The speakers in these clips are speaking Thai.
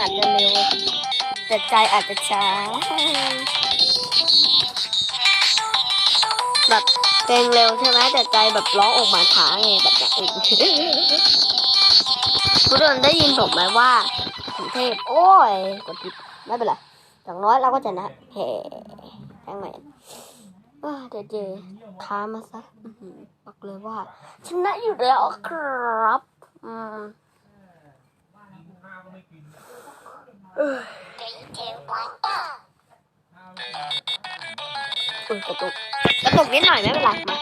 อาจจะเร็ว แต่ใจอาจจะช้า แบบเพลงเร็วใช่ไหมแต่ใจแบบร้องออกมาช้าไงแบบนี้ทุกคนได้ยินผมไหมว่าผมเทพโอ้ยกดผิดไม่เป็นไรอย่างน้อยเราก็ชนะแห่แข่งใหม่ว้าเจเจท้ามาซะบอกเลยว่าชนะอยู่แล้วครับ อืม เออกระตุกกระตุกนิดหน่อยไม่เป็นไรมา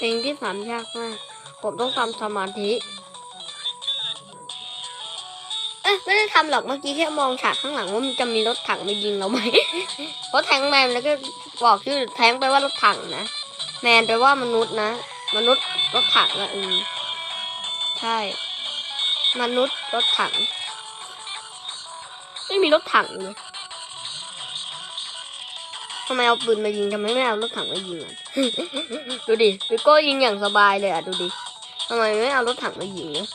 เพลงที่สามยากมาก ผมต้องทำสมาธิ เอ๊ะไม่ได้ทำหรอกเมื่อกี้แค่มองฉากข้างหลังว่ามันจะมีรถถังมายิงเราไหม เพราะแทงแมนแล้วก็บอกชื่อแทงไปว่ารถถังนะ แมนแปลว่ามนุษย์นะ มนุษย์รถถังอะอืมใช่ มนุษย์รถถัง ไม่มีรถถังเลย ทำไมเอาปืนมายิงทำไมไม่เอารถถังมายิงอะ ดูดิวิโก้ยิงอย่างสบายเลยอะดูดิทำไมไม่เอารถถังมายิงเนี่ย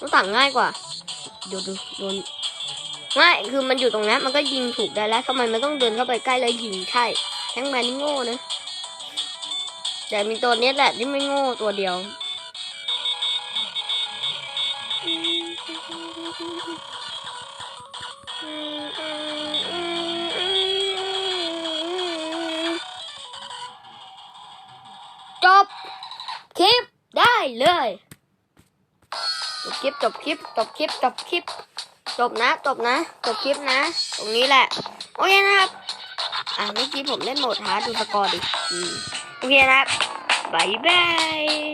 รถถังง่ายกว่าดูดูโดนง่ายคือมันอยู่ตรงนั้นมันก็ยิงถูกได้แล้วทำไมมันต้องเดินเข้าไปใกล้แล้วยิงใช่แทงแมนนี่โง่นะแต่มีตัวเนี้ยแหละที่ไม่โง่ตัวเดียวจ คลิปได้เลยจบคลิปจบคลิปจบคลิปจบคลิปจบนะจบนะจบคลิปนะ ตรงนี้แหละ โอเคนะครับ อะเมื่อกี้ผมเล่นโหมดฮาร์ดดูสกอร์ดิโอเคนะครับบายบาย